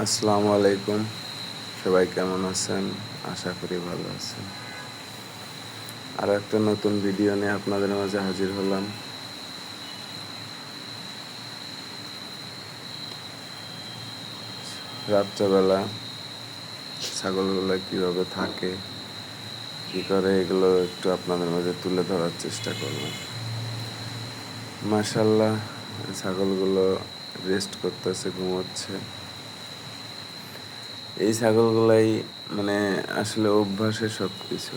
আসসালামু আলাইকুম। সবাই কেমন আছেন? আশা করি ভালো আছেন। আর একটা নতুন ভিডিও নিয়ে আপনাদের মাঝে হাজির হলাম। রাত্রেবেলা ছাগলগুলো কীভাবে থাকে, কি করে, এগুলো একটু আপনাদের মাঝে তুলে ধরার চেষ্টা করলাম মাশাল্লাহ ছাগলগুলো রেস্ট করতেছে, ঘুমোচ্ছে। এই ছাগলগুলাই মানে আসলে অভ্যাসের সব কিছু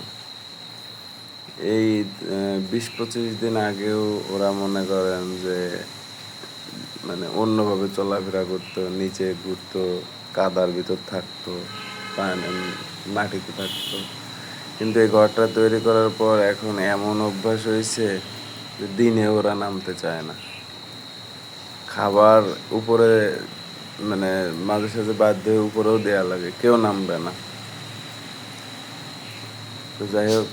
এই বিশ পঁচিশ দিন আগেও ওরা মনে করেন যে মানে অন্যভাবে চলাফেরা করতো, নিচে ঘুরতো, কাদার ভিতর থাকতো মাটিতে থাকতো। কিন্তু এই ঘরটা তৈরি করার পর এখন এমন অভ্যাস হয়েছে যে দিনে ওরা নামতে চায় না। খাবার উপরে মানে মাঝে সাঝে বাধ্য হয়ে উপরেও দেয়া লাগে, কেউ নামবে না। তো যাই হোক,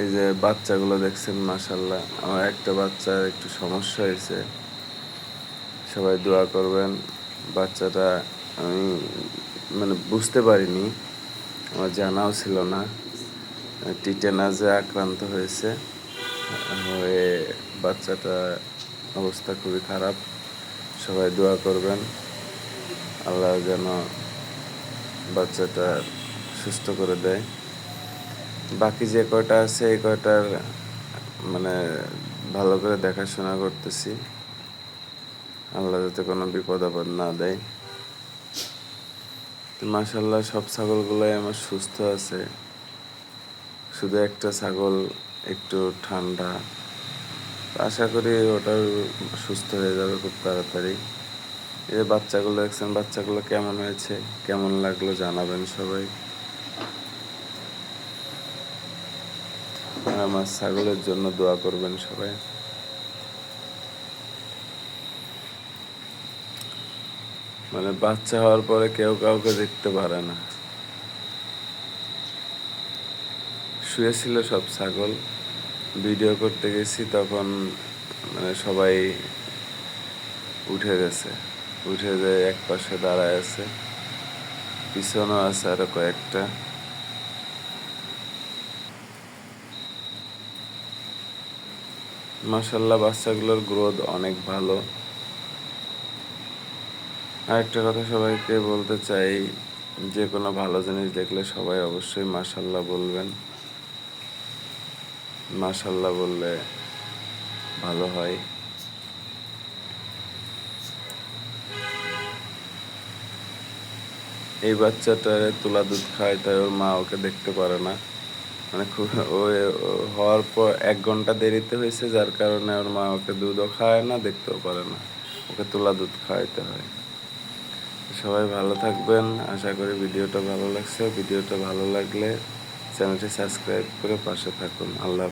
এই যে বাচ্চাগুলো দেখছেন মাসাল্লাহ আমার একটা বাচ্চার একটু সমস্যা হয়েছে। সবাই দোয়া করবেন, বাচ্চাটা আমি মানে বুঝতে পারিনি, আমার জানাও ছিল না। টিটেনাজে আক্রান্ত হয়েছে, হয়ে বাচ্চাটা অবস্থা খুবই খারাপ। সবাই দোয়া করবেন। আল্লাহ যেন বাচ্চাটা সুস্থ করে দেয়। বাকি যে কয়টা আছে, এই কয়টার মানে ভালো করে দেখাশোনা করতেছি। আল্লাহ যাতে কোনো বিপদ আপদ না দেয়। মাসাল্লাহ সব ছাগলগুলোই আমার সুস্থ আছে। শুধু একটা ছাগল একটু ঠান্ডা। আশা করি ওটাও সুস্থ হয়ে যাবে খুব তাড়াতাড়ি। যে বাচ্চাগুলো দেখছেন, বাচ্চাগুলো কেমন হয়েছে, কেমন লাগল জানাবেন সবাই। আমার ছাগলের জন্য দোয়া করবেন সবাই। মানে বাচ্চা হওয়ার পরে কেউ কাউকে দেখতে পারে না। শুয়েছিল সব ছাগল। ভিডিও করতে গেছি, তখন মানে সবাই উঠে গেছে। উঠে যে এক পাশে দাঁড়ায় আছে। পিছনেও আছে আরও কয়েকটা। মাসাল্লাহ বাচ্চাগুলোর গ্রোথ অনেক ভালো। আরেকটা কথা সবাইকে বলতে চাই, যে কোনো ভালো জিনিস দেখলে সবাই অবশ্যই মাসাল্লাহ বলবেন। মাসাল্লাহ বললে ভালো হয়। এই বাচ্চাটারে তোলা দুধ খায়, তাই ওর মা ওকে দেখতে পারে না। মানে খুব ও হওয়ার পর এক ঘণ্টা দেরিতে হয়েছে, যার কারণে ওর মা ওকে দুধও খায় না, দেখতেও পারে না। ওকে তোলা দুধ খাওয়াইতে হয়। সবাই ভালো থাকবেন। আশা করি ভিডিওটা ভালো লাগছে। ভিডিওটা ভালো লাগলে চ্যানেলটি সাবস্ক্রাইব করে পাশে থাকুন। আল্লাহ